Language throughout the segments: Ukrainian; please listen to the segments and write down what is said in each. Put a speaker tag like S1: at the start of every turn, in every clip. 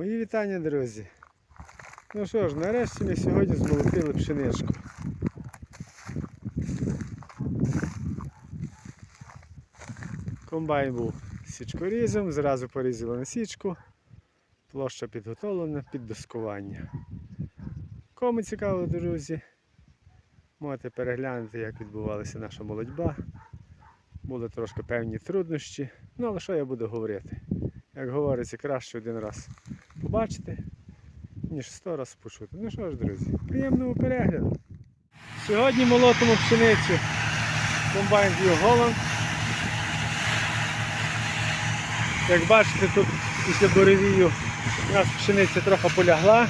S1: Мої вітання, друзі. Ну що ж, нарешті ми сьогодні змолотили пшеничку. Комбайн був січкорізом, зразу порізали на січку. Площа підготовлена під доскування. Кому цікаво, друзі, можете переглянути, як відбувалася наша молодьба. Були трошки певні труднощі. Ну, але що я буду говорити? Як говориться, краще один раз побачити, ніж сто раз почути. Ну що ж, друзі, приємного перегляду. Сьогодні молотимо пшеницю комбайн View Holland. Як бачите, тут після буревію у нас пшениця трохи полягла.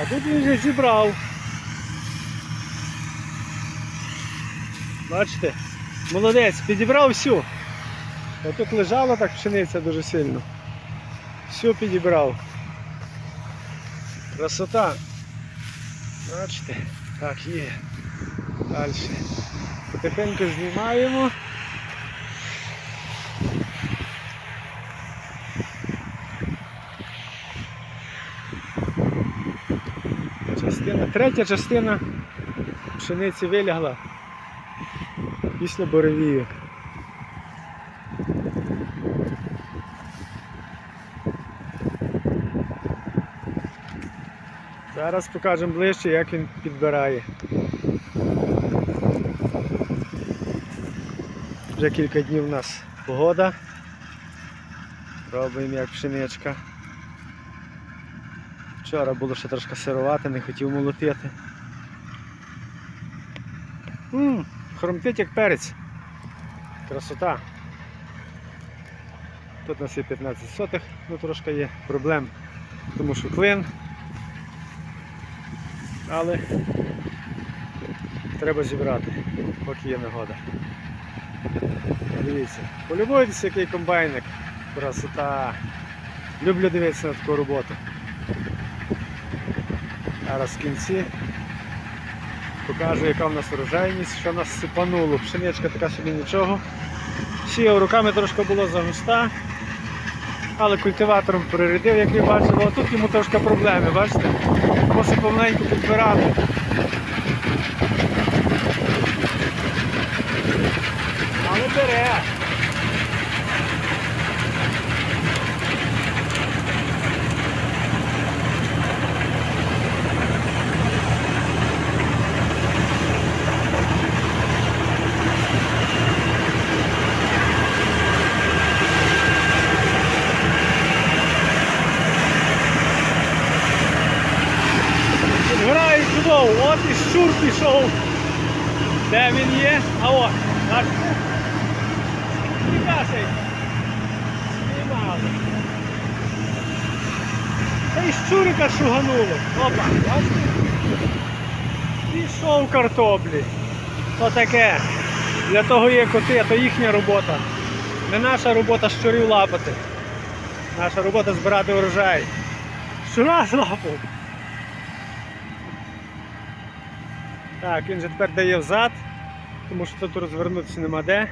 S1: А тут він вже зібрав. Бачите? Молодець, підібрав всю. Тут лежала так пшениця дуже сильно. Всю підібрав. Красота. Бачите, так є. Далі. Потихеньку знімаємо. Частина, третя частина пшениці вилягла після буревію. Зараз покажемо ближче, як він підбирає. Вже кілька днів у нас погода. Робимо як пшеничка. Вчора було ще трошки сирувати, не хотів молотити. Ммм, хромтить як перець. Красота. Тут у нас є 15 сотих, ну трошки є проблем, тому що клин. Але треба зібрати, поки є нагода. Дивіться, полюбуйтесь, який комбайник. Красота. Люблю дивитися на таку роботу. Зараз в кінці покажу, яка в нас урожайність, що нас сипануло. Пшеничка така собі нічого. Сіяв руками трошки було загуста, але культиватором перерядив, як ви бачили, а тут йому трошки проблеми, бачите? Мусить повненько підбирати. Але бере. Грає чудово, от і щур пішов. Де він є? А от, бачите? Прикашай. Знімали. Та й щурика шугануло. Опа, бачите? Пішов картоплі. Отаке. Для того є коти, а то їхня робота. Не наша робота щурів лапати. Наша робота збирати урожай. Щура злапав. Так, він же тепер дає взад, тому що тут розвернутися нема де.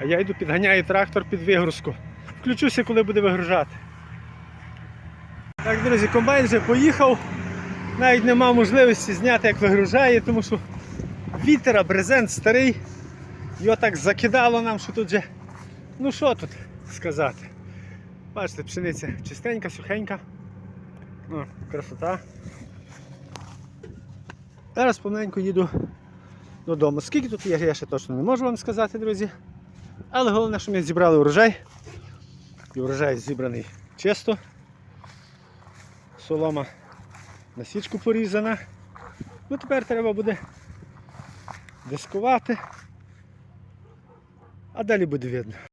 S1: А я йду підганяю трактор під вигрузку. Включуся, коли буде вигружати. Так, друзі, комбайн вже поїхав. Навіть нема можливості зняти, як вигружає, тому що вітер, брезент старий. Його так закидало нам, що тут же. Ну що тут сказати? Бачите, пшениця чистенька, сухенька. О, красота. Зараз повненько їду додому. Скільки тут є, я ще точно не можу вам сказати, друзі. Але головне, що ми зібрали урожай. І урожай зібраний чисто. Солома на січку порізана. Ну тепер треба буде дискувати. А далі буде видно.